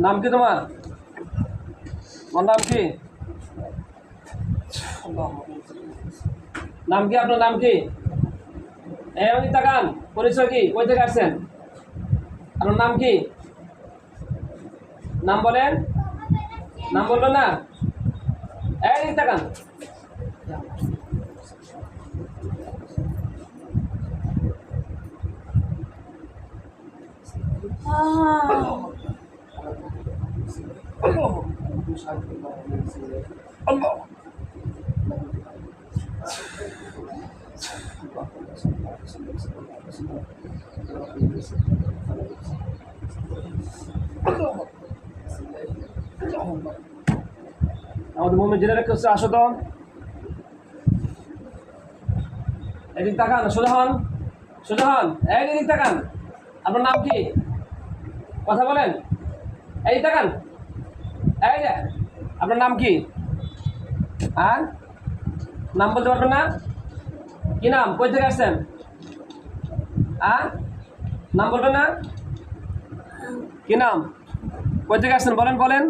নাম কি তোমার? তোমার নাম কি? নাম কি? আপনার নাম কি? এই অনিক তাকান পরিচয় কি? কই থেকে আসছেন? আপনার নাম কি? নাম বলেন। নাম বলবেন না? এই অনিক তাকান আমাদের মনে জেনে রেখে হচ্ছে আসো তো। এদিক তাকান, সোজা হন এই তাকান, আপনার নাম কি? কথা বলেন। এই তাকান, এই আপনার নাম কি? আর? নাম বলতে পারবেন না? কি নাম? কই থেকে আসছেন? নাম বলবেন না? কি নাম? কই থেকে আসছেন? বলেন বলেন।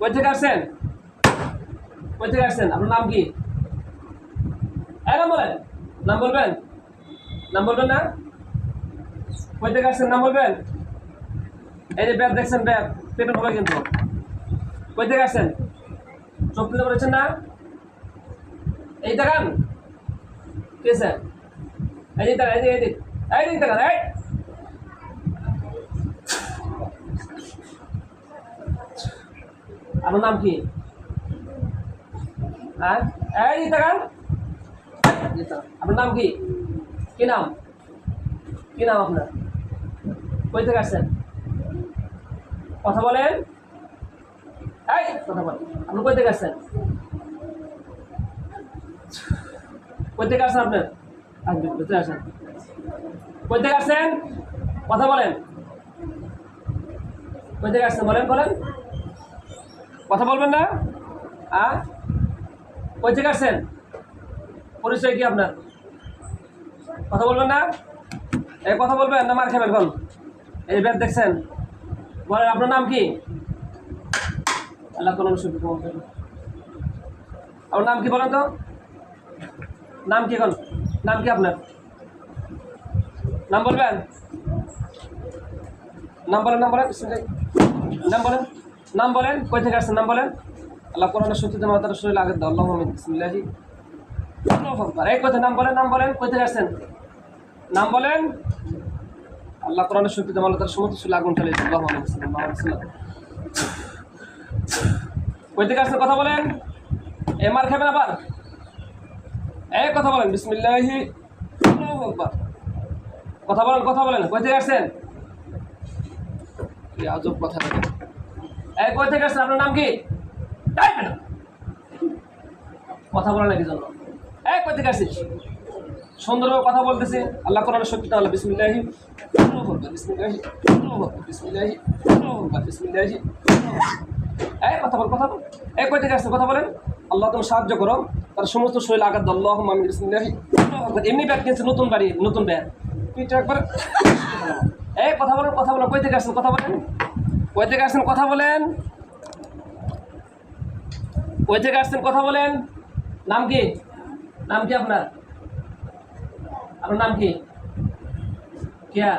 কই থেকে আসছেন? কই থেকে আসছেন? আপনার নাম কি? নাম বলেন। নাম বলবেন? নাম বলবেন না? কই থেকে আসছেন? নাম বলবেন? এই যে ব্যাগ দেখছেন ব্যাগ পেমেন্ট হবে কিন্তু। কই থেকে আসছেন? চোখ তুলে বলেছেন না? এই দেখান। স্যার এই এই যে এই যে এই যে দেখান এই আপনার নাম কি হ্যাঁ এই দেখান আপনার নাম কি কি নাম কি নাম আপনার? কই থেকে আসছেন? কথা বলেন এই কথা বলেন আপনি কই থেকে আসছেন? কই থেকে আসছেন আপনার আসবেন ভিতরে আসেন। কই থেকে আসছেন কথা বলেন। কই থেকে আসছেন বলেন বলেন। কথা বলবেন না? আ? কই থেকে আসছেন? পরিচয় কি আপনার? কথা বলবেন না? এই কথা বলবেন না, মার খাবেন কোন এই ব্যাগ দেখছেন? বলেন, আপনার নাম কি? আল্লাহ কোনো সুখী আপনার নাম কি বলেন তো? নাম কি এখন? নাম কি আপনার? নাম বলবেন? নাম বলেন নাম বলেন নাম বলেন নাম বলেন, কই থেকে আসছেন? নাম বলেন। আল্লাহ কোরআনের সত্যিতে মাতার শরীর আগে দাও। আল্লাহ বিসমিল্লাহি। এই কথা, নাম বলেন নাম বলেন, কই থেকে আসছেন? নাম বলেন। আল্লাহ কোরআনের শক্তিতে মাল্লা তার সমস্ত শরীর আগুন চলে আল্লাহ। কই থেকে আসছেন? কথা বলেন। এ মার খাবেন আবার? এই কথা বলেন, বিসমিল্লাহি কথা বলেন কথা বলেন, কই থেকে আসছেন? আজব কথা এই কই থেকে আসছেন? আপনার নাম কি? কথা বলেন নাকি জন্য? এই কই থেকে আসছিস? সুন্দরভাবে কথা বলতেছে। আল্লাহ কোরআনের শক্তি তাহলে বিসমিল্লাহি বিসমিল্লাহি বিসমিল্লাহি বিসমিল্লাহি এই কথা বল কথা বল। এই কই থেকে আসছে কথা বলেন। আল্লাহ তুমি সাহায্য করো। তার সমস্ত শরীর আঘাত আল্লাহ। এমনি ব্যাগ কিনছে, নতুন বাড়ি, নতুন ব্যাগ। একবার এই, কথা বলেন কথা বলেন। কই থেকে আসছেন? কথা বলেন। কই থেকে আসছেন? কথা বলেন। কই থেকে আসছেন? কথা বলেন। নাম কি? নাম কি আপনার? আপনার নাম কি? কেয়া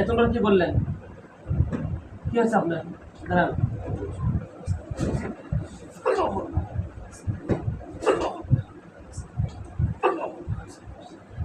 এতক্ষণ কি বললেন? কি হয়েছে আপনার? দাঁড়ান।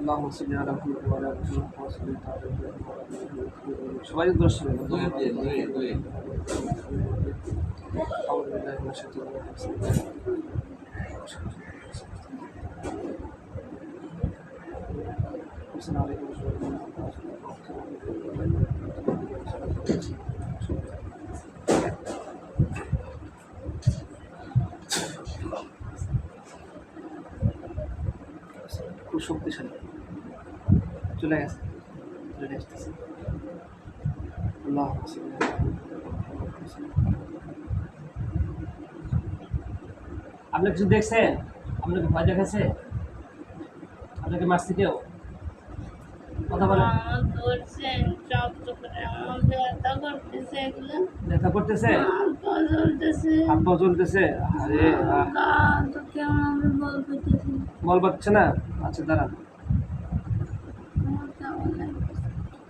اللهم صل على محمد وعلى ال محمد كما صليت على ابراهيم وعلى ال ابراهيم সবাই দর্শক أعوذ بالله من الشيطان الرجيم بسم الله الرحمن চলে গেছে চলে আসতেছে। আল্লাহ আপনি কিছু দেখছেন? আপনাকে ভয় দেখাচ্ছে? আপনাকে মারছে কেউ? কথা বলেন। ব্যথা করতেছে হাত জ্বলতেছে? আরে বল পাচ্ছে না? আচ্ছা দাঁড়ান আমার কেমন লাগতেছে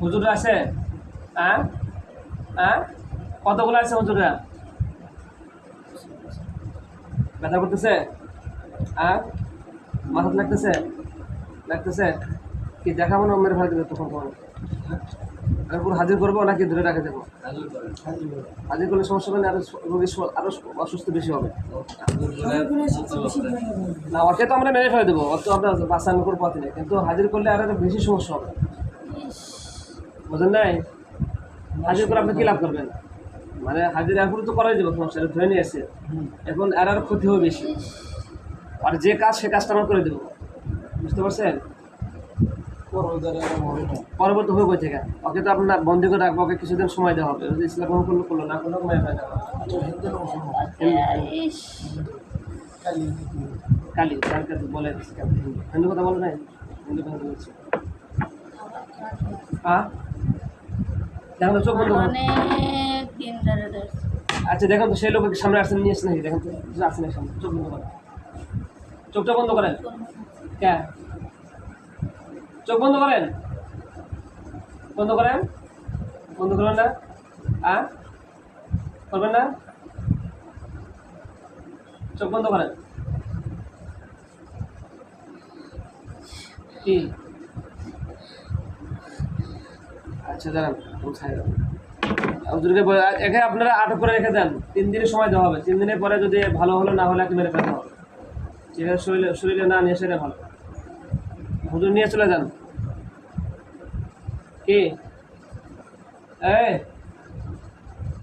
হুজুর আছে? হ্যাঁ হ্যাঁ কতগুলো আছে হুজুরা? ব্যথা করতেছে? হ্যাঁ মাথাতে লাগতেছে? লাগতেছে? কি দেখাবো না মেরে দেবে তখন তোমার? আমি হাজির করব নাকি ধরে রাখে দেবো? হাজির করলে সমস্যা হবে না আরও রোগী আরও অসুস্থ বেশি হবে। না ওকে তো আমরা মেরে ফেলে দেবো। অত আমরা বাঁচানো করে পথে নেই। কিন্তু হাজির করলে আরও বেশি সমস্যা হবে। বুঝেন নাই? হাজির করে আপনি কি লাভ করবেন? মানে হাজির এখন তো করাই দেবো সমস্যা ধরে নিয়ে এসে এখন আর আর ক্ষতি হবে বেশি। আর যে কাজ সে কাজটা আমরা করে দেবো। বুঝতে পারছেন? পরবর্তী হবে বই থেকে। ওকে তো আপনার বন্দি করে রাখব ওকে কিছুদিন সময় দেওয়া হবে। ইসলাম গ্রহণ করল করল না করল কালি তার কাছে বলে হিন্দু কথা বলে নাই? হিন্দু কথা বলছে। হ্যাঁ দেখো তো চোখ বন্ধ। অনেক দিন ধরে ধরছে। আচ্ছা দেখুন তো সেই লোক সামনে আসছেন নিয়ে আসছে নাকি? দেখুন তো আসছে নাকি সামনে চোখ বন্ধ করেন চোখটা বন্ধ করেন। কে চোখ বন্ধ করেন। বন্ধ করেন। বন্ধ করবেন না। হ্যাঁ করবেন না? চোখ বন্ধ করেন। কি? আচ্ছা দাঁড়ান একে আপনারা আটক করে রেখে দেন। তিন দিনের সময় দেওয়া হবে। তিন দিনের পরে যদি ভালো হলো, না হলে একে মেরে ফেলতে হবে। যেটা শরীরে শরীরে না নিয়ে সেটা ভালো। হুজুর নিয়ে চলে যান। কি? এই